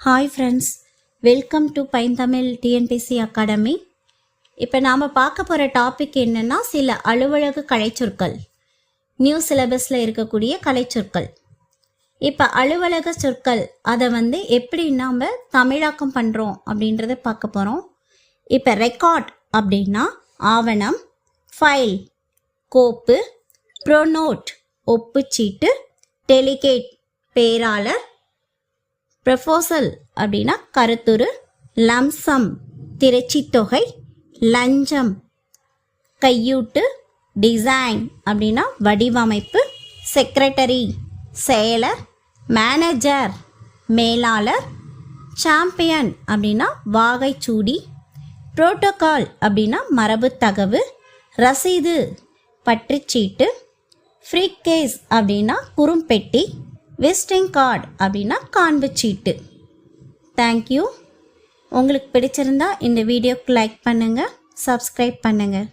Hi friends welcome to Painthamizh TNPSC academy இப்போ நாம் பார்க்க போகிற டாபிக் என்னென்னா சில அலுவலக கலைச்சொற்கள். நியூ சிலபஸில் இருக்கக்கூடிய கலைச்சொற்கள். இப்போ அலுவலக சொற்கள் அதை வந்து எப்படி நாம் தமிழாக்கம் பண்ணுறோம் அப்படின்றத பார்க்க போகிறோம் இப்போ ரெக்கார்ட் அப்படின்னா ஆவணம் ஃபைல் கோப்பு ப்ரோனோட் ஒப்புச்சீட்டு டெலிகேட் பேராளர் ப்ரொபோசல் அப்படின்னா கருத்துரு லம்சம் திரைச்சித்தொகை லஞ்சம் கையூட்டு டிசைன் அப்படின்னா வடிவமைப்பு செக்ரட்டரி செயலர் மேனேஜர் மேலாளர் சாம்பியன் அப்படின்னா வாகைச்சூடி புரோட்டோகால் அப்படின்னா மரபு தகவு ரசீது பற்றுச்சீட்டு ஃப்ரீ கேஸ் அப்படின்னா குறும்பெட்டி விசிட்டிங் கார்டு அப்படின்னா காண்பு சீட்டு. தேங்க்யூ உங்களுக்கு பிடிச்சிருந்தா இந்த வீடியோக்கு லைக் பண்ணுங்கள் சப்ஸ்கிரைப் பண்ணுங்கள்